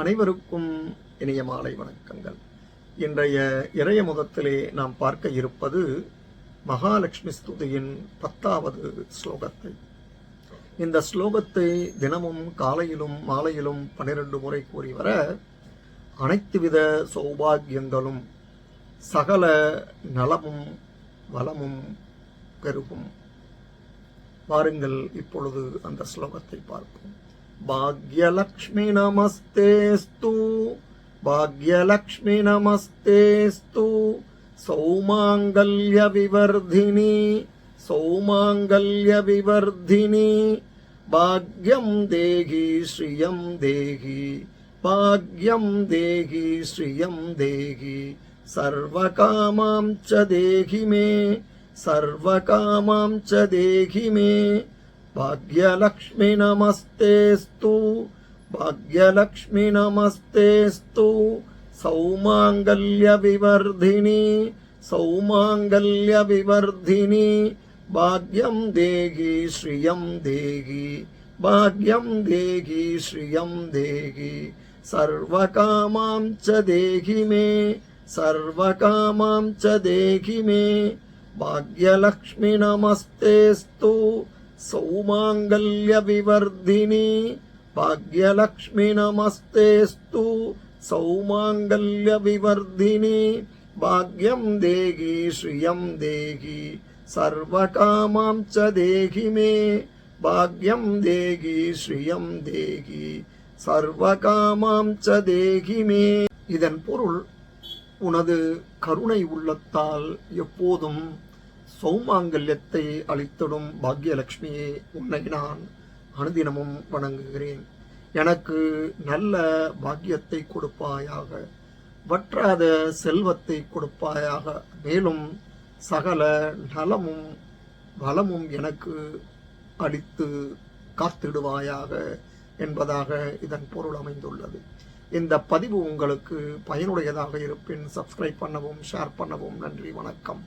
அனைவருக்கும் இனிய மாலை வணக்கங்கள். இன்றைய இறைய முதத்திலே நாம் பார்க்க இருப்பது மகாலட்சுமி ஸ்துதியின் பத்தாவது ஸ்லோகத்தை. இந்த ஸ்லோகத்தை தினமும் காலையிலும் மாலையிலும் பன்னிரண்டு முறை கூறி வர அனைத்து வித சௌபாகியங்களும் சகல நலமும் வளமும் பெருகும். வாருங்கள் இப்பொழுது அந்த ஸ்லோகத்தை பார்ப்போம். భాగ్యలక్ష్మి నమస్తేస్తు భాగ్యలక్ష్మి నమస్తేస్తు. సౌమాంగల్య వివర్ధిని సౌమాంగల్య వివర్ధిని. భాగ్యం దేహి శ్రియం దేహి భాగ్యం దేహి శ్రియం దేహి. సర్వకామాం చ దేహి మే సర్వకామాం చ దేహి మే भाग्यलक्ष्मि नमस्तेऽस्तु भाग्यलक्ष्मि नमस्तेऽस्तु सौमाङ्गल्यविवर्धिनि सौमाङ्गल्यविवर्धिनि। भाग्यं देहि श्रियं देहि। भाग्यं देहि श्रियं देहि। सर्वकामां च देहि मे। सर्वकामां च देहि मे। भाग्यलक्ष्मि नमस्तेऽस्तु സൗമാംഗല്യവിവർദ്ധിനി ഭാഗ്യലക്ഷ്മി നമസ്തേസ്തു സൗമാംഗല്യവിവർദ്ധിനി ഭാഗ്യം ദേഹി ശ്രിയം ദേഹി. സർവകാമാം ച ദേഹി മേ. ഭാഗ്യം ദേഹി ശ്രിയം ദേഹി. സർവകാമാം ச தேகிமே இதன் பொருள் உனது கருணை உள்ளத்தால் எப்போதும் சௌமாங்கல்யத்தை அளித்திடும் பாக்யலட்சுமியே உன்னை நான் அனுதினமும் வணங்குகிறேன். எனக்கு நல்ல பாக்கியத்தை கொடுப்பாயாக வற்றாத செல்வத்தை கொடுப்பாயாக மேலும் சகல நலமும் வளமும் எனக்கு அளித்து காத்திடுவாயாக என்பதாக இதன் பொருள் அமைந்துள்ளது. இந்த பதிவு உங்களுக்கு பயனுடையதாக இருப்பின் சப்ஸ்கிரைப் பண்ணவும் ஷேர் பண்ணவும் நன்றி வணக்கம்.